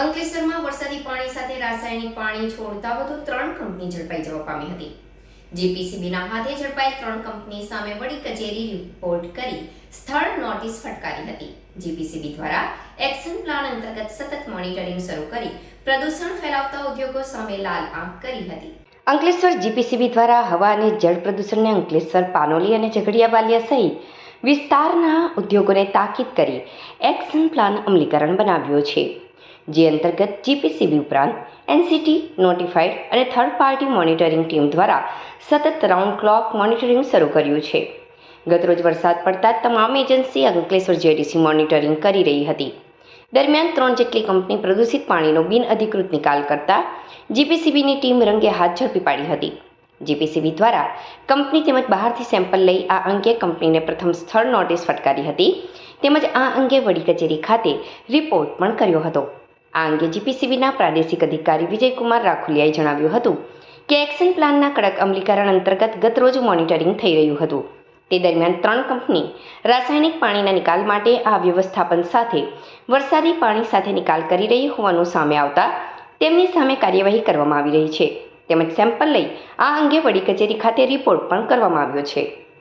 અંકલેશ્વરમાં વરસાદી પાણી સાથે રાસાયણિક પાણી છોડતા વધુ ત્રણ કંપની ઝડપાઈ જવા પામી હતી. જીપીસીબીના હાથે ઝડપાયેલ ત્રણ કંપની સામે વડી કચેરી રિપોર્ટ કરી સ્થળ નોટિસ ફટકારી હતી. જીપીસીબી દ્વારા એક્શન પ્લાન અંતર્ગત સતત મોનિટરિંગ શરૂ કરી પ્રદૂષણ ફેલાવતા ઉદ્યોગો સામે લાલ આંખ કરી હતી. અંકલેશ્વર જીપીસીબી દ્વારા હવા અને જળ પ્રદૂષણને અંકલેશ્વર, પાનોલી અને ઝઘડિયા બાલિયા સહિત વિસ્તારના ઉદ્યોગોને તાકીદ કરી એક્શન પ્લાન અમલીકરણ બનાવ્યો છે. જે અંતર્ગત જીપીસીબી ઉપરાંત એનસીટી નોટિફાઈડ અને થર્ડ પાર્ટી મોનિટરિંગ ટીમ દ્વારા સતત રાઉન્ડ ક્લોક મોનિટરિંગ શરૂ કર્યું છે. ગતરોજ વરસાદ પડતા તમામ એજન્સી અંકલેશ્વર જેડીસી મોનિટરિંગ કરી રહી હતી. દરમિયાન ત્રણ જેટલી કંપની પ્રદૂષિત પાણીનો બિનઅધિકૃત નિકાલ કરતા જીપીસીબીની ટીમ રંગે હાથ ઝડપી પાડી હતી. જીપીસીબી દ્વારા કંપની તેમજ બહારથી સેમ્પલ લઈ આ અંગે કંપનીને પ્રથમ સ્થળ નોટિસ ફટકારી હતી. તેમજ આ અંગે વડી કચેરી ખાતે રિપોર્ટ પણ કર્યો હતો. આ અંગે જીપીસીબીના પ્રાદેશિક અધિકારી વિજયકુમાર રાખુલિયાએ જણાવ્યું હતું કે એક્શન પ્લાનના કડક અમલીકરણ અંતર્ગત ગતરોજ મોનિટરિંગ થઈ રહ્યું હતું. તે દરમિયાન ત્રણ કંપની રાસાયણિક પાણીના નિકાલ માટે આ વ્યવસ્થાપન સાથે વરસાદી પાણી સાથે નિકાલ કરી રહી હોવાનું સામે આવતા તેમની સામે કાર્યવાહી કરવામાં આવી રહી છે. તેમજ સેમ્પલ લઈ આ અંગે વડી કચેરી ખાતે રિપોર્ટ પણ કરવામાં આવ્યો છે.